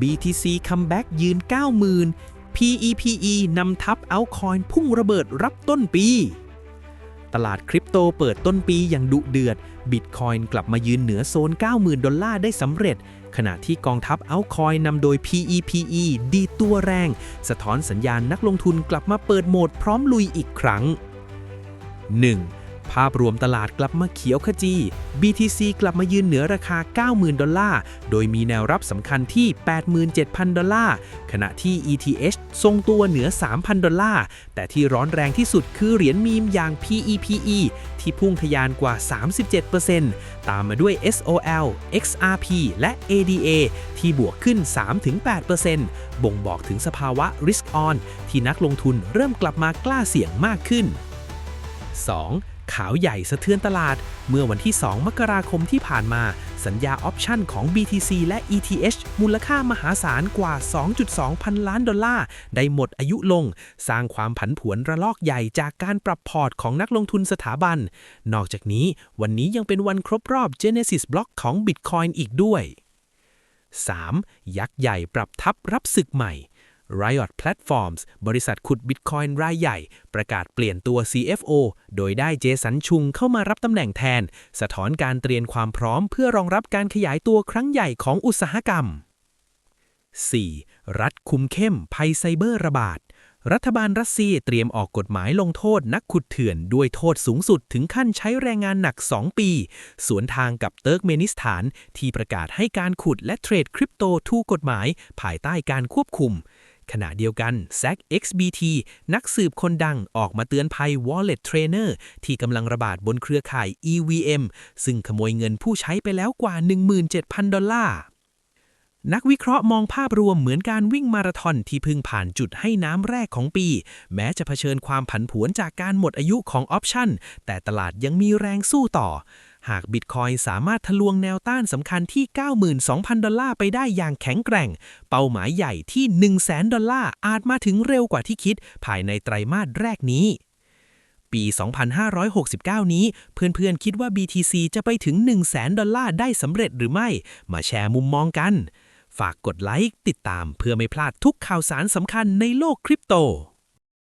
BTC Comeback ยืน 90,000 PEPE นำทับเอาคอยพุ่งระเบิดรับต้นปี ตลาดคริปโตเปิดต้นปีอย่างดุเดือด บิตคอยน์กลับมายืนเหนือโซน 90,000 ดอลลาร์ได้สำเร็จ ขณะที่กองทัพเอาคอยนำโดย PEPE ดีตัวแรง สะท้อนสัญญาณนักลงทุนกลับมาเปิดโหมดพร้อมลุยอีกครั้ง 1. ภาพรวมตลาดกลับมาเขียวขจี BTC กลับมายืนเหนือราคา 90,000 ดอลลาร์ โดยมีแนวรับสำคัญที่ 87,000 ดอลลาร์ ขณะที่ ETH ทรงตัวเหนือ 3,000 ดอลลาร์ แต่ที่ร้อนแรงที่สุดคือเหรียญมีมอย่าง PEPE ที่พุ่งทะยานกว่า 37%ตามมาด้วย SOL XRP และ ADA ที่บวกขึ้น 3-8%บ่งบอกถึงสภาวะ risk on ที่นักลงทุนเริ่มกลับมากล้าเสี่ยงมากขึ้น 2. ข่าวใหญ่สะเทือนตลาด เมื่อวันที่ 2 มกราคมที่ผ่านมา สัญญาออปชั่นของ BTC และ ETH มูลค่ามหาศาลกว่า 2.2 พันล้านดอลลาร์ ได้หมดอายุลง สร้างความผันผวนระลอกใหญ่จากการปรับพอร์ตของนักลงทุนสถาบัน นอกจากนี้วันนี้ยังเป็นวันครบรอบ Genesis Block ของ Bitcoin อีกด้วย 3. ยักษ์ใหญ่ปรับทับรับศึกใหม่ Riot Platforms บริษัทขุดบิตคอยน์รายใหญ่ ประกาศเปลี่ยนตัว CFO โดยได้เจสันชุงเข้ามารับตำแหน่งแทน สะท้อนการเตรียมความพร้อมเพื่อรองรับการขยายตัวครั้งใหญ่ของอุตสาหกรรม 4. รัฐคุมเข้มภัยไซเบอร์ระบาด รัฐบาลรัสเซียเตรียมออกกฎหมายลงโทษนักขุดเถื่อน ด้วยโทษสูงสุดถึงขั้นใช้แรงงานหนัก 2 ปี สวนทางกับเติร์กเมนิสถาน ที่ประกาศให้การขุดและเทรดคริปโตถูกกฎหมาย ภายใต้การควบคุม ขณะเดียวกัน ZAC XBT นักสืบคนดังออกมาเตือนภัย Wallet Trainer ที่กำลังระบาดบนเครือข่าย EVM ซึ่งขโมยเงินผู้ใช้ไปแล้วกว่า 17,000 ดอลลาร์นักวิเคราะห์มองภาพรวมเหมือนการวิ่งมาราธอนที่พิ่งผ่านจุดให้น้ำแรกของปี แม้จะเผชิญความผันผวนจากการหมดอายุของออปชันแต่ตลาดยังมีแรงสู้ต่อ หากบิตคอยสามารถทะลวงแนวต้านสำคัญที่ 92,000 ดอลลาร์ไปได้อย่างแข็งแกร่ง เป้าหมายใหญ่ที่ 100,000 ดอลลาร์อาจมาถึงเร็วกว่าที่คิด ภายในไตรมาสแรกนี้ ปี 2569 นี้ เพื่อนๆ คิดว่า BTC จะไปถึง 100,000 ดอลลาร์ได้สำเร็จหรือไม่ มาแชร์มุมมองกัน ฝากกดไลค์ติดตามเพื่อไม่พลาดทุกข่าวสารสำคัญในโลกคริปโต